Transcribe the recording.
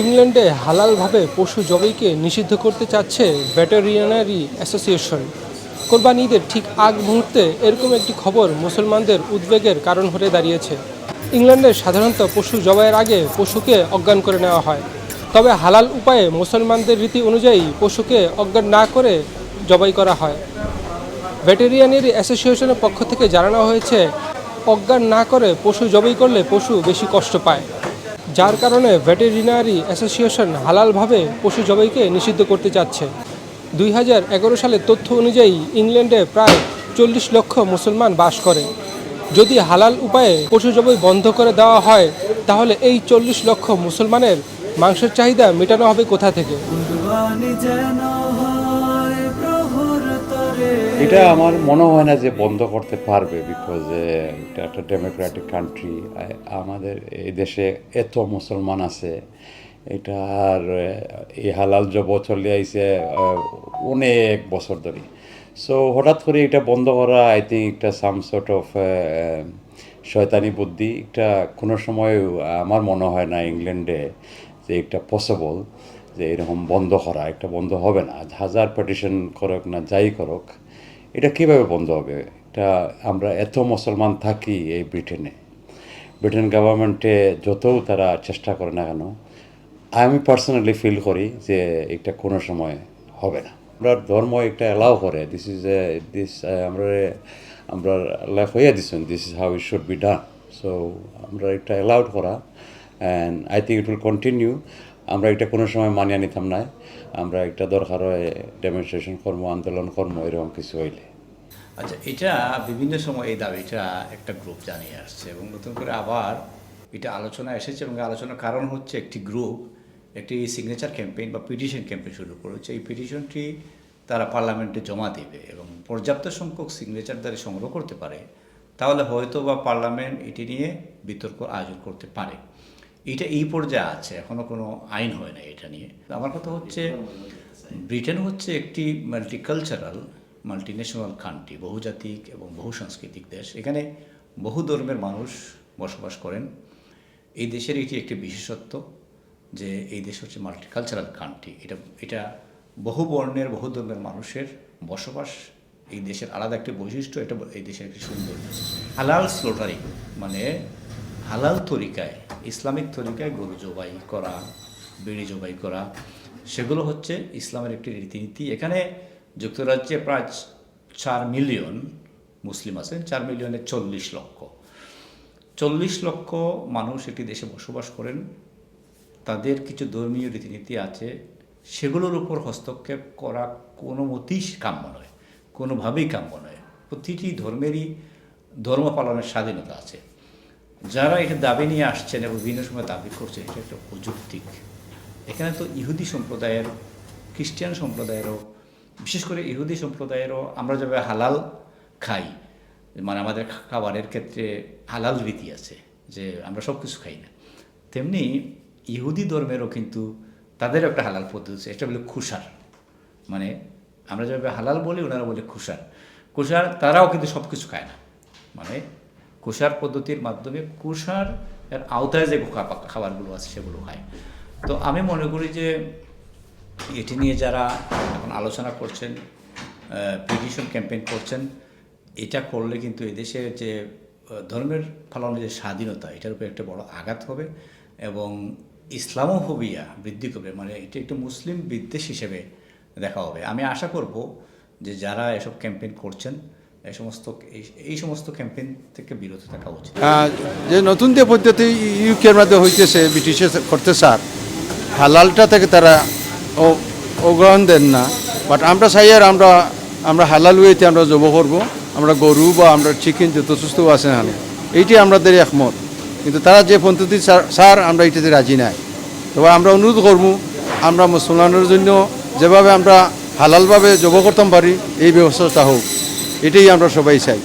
ইংল্যান্ডে হালালভাবে পশু জবাইকে নিষিদ্ধ করতে চাচ্ছে ভেটেরিনারি অ্যাসোসিয়েশন। কোরবানি ঈদের ঠিক আগ মুহূর্তে এরকম একটি খবর মুসলমানদের উদ্বেগের কারণ হয়ে দাঁড়িয়েছে। ইংল্যান্ডে সাধারণত পশু জবাইয়ের আগে পশুকে অজ্ঞান করে নেওয়া হয়। তবে হালাল উপায়ে মুসলমানদের রীতি অনুযায়ী পশুকে অজ্ঞান না করে জবাই করা হয়। ভেটেরিয়ানারি অ্যাসোসিয়েশনের পক্ষ থেকে জানানো হয়েছে, অজ্ঞান না করে পশু জবাই করলে পশু বেশি কষ্ট পায়। যার কারণে ভেটেরিনারি অ্যাসোসিয়েশন হালালভাবে পশু জবাইকে নিষিদ্ধ করতে চাচ্ছে। দুই হাজার এগারো সালের তথ্য অনুযায়ী ইংল্যান্ডে প্রায় চল্লিশ লক্ষ মুসলমান বাস করে। যদি হালাল উপায়ে পশু জবাই বন্ধ করে দেওয়া হয়, তাহলে এই চল্লিশ লক্ষ মুসলমানের মাংসের চাহিদা মেটানো হবে কোথা থেকে? এটা আমার মনে হয় না যে বন্ধ করতে পারবে বিকজ এটা একটা ডেমোক্রেটিক কান্ট্রি আমাদের এই দেশে এত মুসলমান আছে এটা আর এই হালাল জব চলে আইছে অনেক বছর ধরে। সো হঠাৎ করে এটা বন্ধ করা আই থিঙ্ক একটা সাম সর্ট অফ শয়তানি বুদ্ধি। এটা কোনো সময় আমার মনে হয় না ইংল্যান্ডে যে এটা পসিবল যে এরকম বন্ধ করা, একটা বন্ধ হবে না। হাজার পিটিশন করুক না, যাই করুক এটা কীভাবে বন্ধ হবে? এটা আমরা এত মুসলমান থাকি এই ব্রিটেনে। ব্রিটেন গভর্নমেন্টে যতও তারা চেষ্টা করে না কেন, আমি পার্সোনালি ফিল করি যে এটা কোনো সময় হবে না। আমরা ধর্ম একটা অ্যালাউ করে। দিস ইজ এ দিস আমরা আমরা লাইফ হইয়া দিচ্ছেন this is how it should be done so আমরা এটা অ্যালাউড করা। And I think it will continue আমরা এটা কোনো সময় মানিয়ে নিতাম না। আমরা একটা দরকার হয় ডেমনস্ট্রেশন কর্ম, আন্দোলন কর্ম, এরকম কিছু হইলে। আচ্ছা এটা বিভিন্ন সময় এই দাবিটা একটা গ্রুপ জানিয়ে আসছে এবং নতুন করে আবার এটা আলোচনা এসেছে এবং আলোচনার কারণ হচ্ছে একটি গ্রুপ একটি সিগনেচার ক্যাম্পেইন বা পিটিশন ক্যাম্পেইন শুরু করেছে। এই পিটিশনটি তারা পার্লামেন্টে জমা দেবে এবং পর্যাপ্ত সংখ্যক সিগনেচার দ্বারা সংগ্রহ করতে পারে। তাহলে হয়তো বা পার্লামেন্ট এটি নিয়ে বিতর্ক আয়োজন করতে পারে। এটা এই পর্যায়ে আছে এখনও কোনো আইন হয় না এটা নিয়ে। আমার কথা হচ্ছে, ব্রিটেন হচ্ছে একটি মাল্টিকালচারাল মাল্টিন্যাশনাল কান্ট্রি বহুজাতিক এবং বহু সাংস্কৃতিক দেশ। এখানে বহু ধর্মের মানুষ বসবাস করেন। এই দেশের এটি একটি বিশেষত্ব যে এই দেশ হচ্ছে মাল্টিকালচারাল কান্ট্রি এটা এটা বহু বর্ণের, বহু ধর্মের মানুষের বসবাস। এই দেশের আলাদা একটি বৈশিষ্ট্য, এটা এই দেশের একটি সুন্দর। হালাল স্লোটারিং মানে হালাল তরিকায়, ইসলামিক তরিকায় গরু জবাই করা, বেড়ি জবাই করা, সেগুলো হচ্ছে ইসলামের একটি রীতিনীতি। এখানে যুক্তরাজ্যে প্রায় চার মিলিয়ন মুসলিম আছেন, চার মিলিয়নের চল্লিশ লক্ষ। চল্লিশ লক্ষ মানুষ একটি দেশে বসবাস করেন। তাদের কিছু ধর্মীয় রীতিনীতি আছে। সেগুলোর উপর হস্তক্ষেপ করা কোনো মতেই কাম্য নয়, কোনোভাবেই কাম্য নয়। প্রতিটি ধর্মেরই ধর্ম পালনের স্বাধীনতা আছে। যারা এটা দাবি নিয়ে আসছেন এবং বিভিন্ন সময় দাবি করছেন, এটা একটা অযৌক্তিক এখানে তো ইহুদি সম্প্রদায়ের খ্রিস্টান সম্প্রদায়েরও, বিশেষ করে ইহুদি সম্প্রদায়েরও আমরা যাবে হালাল খাই মানে আমাদের খাবারের ক্ষেত্রে হালাল রীতি আছে, যে আমরা সব কিছু খাই না। তেমনি ইহুদি ধর্মেরও কিন্তু তাদেরও একটা হালাল পদ্ধতি আছে, এটা বলে খুশার মানে আমরা যেভাবে হালাল বলি, ওনারা বলে খুশার কুষার তারাও কিন্তু সব কিছু খায় না। মানে কুষার পদ্ধতির মাধ্যমে কুষার এর আওতায় যে খাবার- খাবারগুলো আছে সেগুলো খায় তো আমি মনে করি যে এটি নিয়ে যারা এখন আলোচনা করছেন পিটিশন ক্যাম্পেইন করছেন, এটা করলে কিন্তু এদেশের যে ধর্মের পালনের যে স্বাধীনতা, এটার উপরে একটা বড় আঘাত হবে এবং ইসলামোফোবিয়া বৃদ্ধি করবে মানে এটা একটু মুসলিম বিদ্বেষ হিসেবে দেখা হবে। আমি আশা করব যে যারা এসব ক্যাম্পেইন করছেন এই সমস্ত এই- সমস্ত ক্যাম্পেইন থেকে বিরত থাকা উচিত। যে নতুন যে পদ্ধতি ইউকের মধ্যে হইতেছে ব্রিটিশে করতে স্যার হালালটা থেকে তারা অগ্রহণ দেন না। বাট আমরা চাই আর আমরা আমরা হালাল ওয়েতে আমরা জব করব, আমরা গরু বা আমরা চিকেন যত সুস্থ আছে হানে, এইটি আমাদের একমত। কিন্তু তারা যে পদ্ধতি স্যার আমরা এটাতে রাজি নাই। তবে আমরা অনুরোধ করব আমরা মুসলমানের জন্য যেভাবে আমরা হালালভাবে জব করতাম পারি এই ব্যবস্থাটা হোক এটাই আমরা সবাই চাই।